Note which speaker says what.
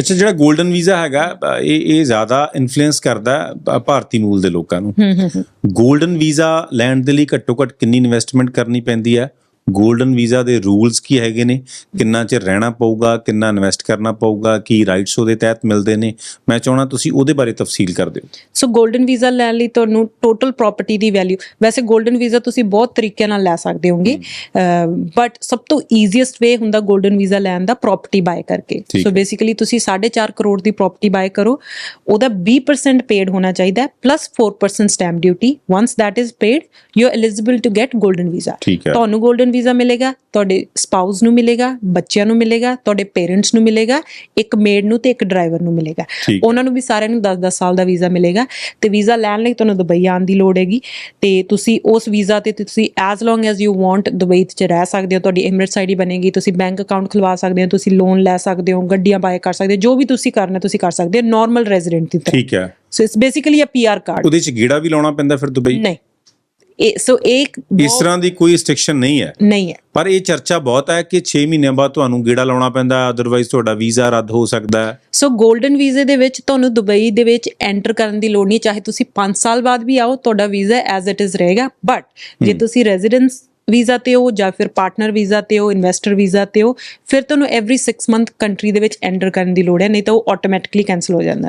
Speaker 1: ਅੱਛਾ ਜਿਹੜਾ golden visa ਹੈਗਾ ਇਹ ਇਹ ਜ਼ਿਆਦਾ ਇਨਫਲੂਐਂਸ ਕਰਦਾ ਭਾਰਤੀ ਮੂਲ ਦੇ ਲੋਕਾਂ ਨੂੰ। 골ਡਨ ਵੀਜ਼ਾ ਲੈਣ ਦੇ ਲਈ ਘੱਟੋ ਘੱਟ ਕਿੰਨੀ ਇਨਵੈਸਟਮੈਂਟ ਕਰਨੀ ਪੈਂਦੀ ਹੈ? 골ਡਨ ਵੀਜ਼ਾ ਦੇ ਰੂਲਸ ਕੀ ਹੈਗੇ ਨੇ? ਕਿੰਨਾ ਚਿਰ ਰਹਿਣਾ ਪਊਗਾ? ਕਿੰਨਾ ਇਨਵੈਸਟ ਕਰਨਾ ਪਊਗਾ? ਕੀ ਰਾਈਟਸ ਉਹਦੇ ਤਹਿਤ ਮਿਲਦੇ ਨੇ? ਮੈਂ ਚਾਹਣਾ ਤੁਸੀਂ ਉਹਦੇ ਬਾਰੇ ਤਫਸੀਲ ਕਰ ਦਿਓ।
Speaker 2: ਸੋ 골ਡਨ ਵੀਜ਼ਾ ਲੈਣ ਲਈ ਤੁਹਾਨੂੰ ਟੋਟਲ ਪ੍ਰਾਪਰਟੀ ਦੀ ਵੈਲਿਊ ਵੈਸੇ 골ਡਨ ਵੀਜ਼ਾ ਤੁਸੀਂ ਬਹੁਤ ਤਰੀਕਿਆਂ ਨਾਲ ਲੈ ਸਕਦੇ ਹੋਗੇ ਬਟ ਸਭ ਤੋਂ ਈਜ਼ੀਐਸਟ ਵੇ ਹੁੰਦਾ 골ਡਨ ਵੀਜ਼ਾ ਲੈਣ ਦਾ ਪ੍ਰਾਪਰਟੀ ਬਾਏ ਕਰਕੇ। ਸੋ ਬੇਸਿਕਲੀ ਤੁਸੀਂ 4.5 ਕਰੋੜ ਦੀ ਪ੍ਰਾਪਰਟੀ ਬਾਏ ਕਰੋ ਉਹਦਾ 20% ਪੇਡ ਹੋਣਾ ਚਾਹੀਦਾ plus 4% stamp duty once that is paid you are eligible to get
Speaker 1: golden visa
Speaker 2: ਤੁਹਾਨੂੰ 골ਡਨ ਵੀਜ਼ਾ ਮਿਲੇਗਾ ਤੁਹਾਡੇ ਸਪਾਊਸ ਨੂੰ ਮਿਲੇਗਾ ਬੱਚਿਆਂ ਨੂੰ ਮਿਲੇਗਾ ਤੁਹਾਡੇ ਪੇਰੈਂਟਸ ਨੂੰ ਮਿਲੇਗਾ ਇੱਕ ਮੇਡ ਨੂੰ ਤੇ ਇੱਕ ਡਰਾਈਵਰ ਨੂੰ ਮਿਲੇਗਾ। ਉਹਨਾਂ ਨੂੰ ਵੀ ਸਾਰਿਆਂ ਨੂੰ 10-10 ਸਾਲ ਦਾ ਵੀਜ਼ਾ ਮਿਲੇਗਾ ਤੇ ਵੀਜ਼ਾ ਲੈਣ ਲਈ ਤੁਹਾਨੂੰ ਦੁਬਈ ਆਉਣ ਦੀ ਲੋੜ ਹੈਗੀ ਤੇ ਤੁਸੀਂ ਉਸ ਵੀਜ਼ਾ ਤੇ ਤੁਸੀਂ as long as you want Dubai 'ਚ ਰਹਿ ਸਕਦੇ ਹੋ ਤੁਹਾਡੀ ਐਮਿਰੇਟਸ ਆਈਡੀ ਬਣੇਗੀ ਤੁਸੀਂ ਬੈਂਕ ਅਕਾਊਂਟ ਖੁਲਵਾ ਸਕਦੇ ਹੋ ਤੁਸੀਂ ਲੋਨ ਲੈ ਸਕਦੇ ਹੋ ਗੱਡੀਆਂ ਬਾਏ ਕਰ ਸਕਦੇ ਹੋ ਜੋ ਵੀ ਤੁਸੀਂ ਕਰਨਾ ਤੁਸੀਂ ਕਰ ਸਕਦੇ ਹੋ ਨਾਰਮਲ ਰੈਜ਼ੀਡੈਂਟ ਦੀ ਤਰ੍ਹਾਂ।
Speaker 1: ਠੀਕ ਹੈ।
Speaker 2: So it's basically a PR card
Speaker 1: ਉਹਦੇ ਚ ਗੇੜਾ ਵੀ ਲਾਉਣਾ ਪੈਂਦਾ ਫਿਰ ਦੁਬਈ?
Speaker 2: ਨਹੀਂ। ਇਹ ਸੋ ਇੱਕ
Speaker 1: ਇਸ ਤਰ੍ਹਾਂ ਦੀ ਕੋਈ ਰਿਸਟ੍ਰਿਕਸ਼ਨ ਨਹੀਂ ਹੈ।
Speaker 2: ਨਹੀਂ ਹੈ।
Speaker 1: ਪਰ ਇਹ ਚਰਚਾ ਬਹੁਤ ਹੈ ਕਿ 6 ਮਹੀਨਿਆਂ ਬਾਅਦ ਤੁਹਾਨੂੰ ਗੇੜਾ ਲਾਉਣਾ ਪੈਂਦਾ ਅਦਰਵਾਈਜ਼ ਤੁਹਾਡਾ ਵੀਜ਼ਾ ਰੱਦ ਹੋ ਸਕਦਾ ਹੈ।
Speaker 2: ਸੋ 골ਡਨ ਵੀਜ਼ੇ ਦੇ ਵਿੱਚ ਤੁਹਾਨੂੰ ਦੁਬਈ ਦੇ ਵਿੱਚ ਐਂਟਰ ਕਰਨ ਦੀ ਲੋੜ ਨਹੀਂ ਚਾਹੇ ਤੁਸੀਂ 5 ਸਾਲ ਬਾਅਦ ਵੀ ਆਓ ਤੁਹਾਡਾ ਵੀਜ਼ਾ ਐਜ਼ ਇਟ ਇਜ਼ ਰਹੇਗਾ। ਬਟ ਜੇ ਤੁਸੀਂ ਰੈਜ਼ੀਡੈਂਸ ਵੀਜ਼ਾ ਤੇ ਹੋ ਜਾਂ ਫਿਰ ਪਾਰਟਨਰ ਵੀਜ਼ਾ ਤੇ ਹੋ ਇਨਵੈਸਟਰ ਵੀਜ਼ਾ ਤੇ ਹੋ ਫਿਰ ਤੁਹਾਨੂੰ ਐਵਰੀ 6 ਮੰਥ ਕੰਟਰੀ ਦੇ ਵਿੱਚ ਐਂਟਰ ਕਰਨ ਦੀ ਲੋੜ ਹੈ ਨਹੀਂ ਤਾਂ ਉਹ ਆਟੋਮੈਟਿਕਲੀ ਕੈਨਸਲ ਹੋ ਜਾਂਦਾ ਹੈ।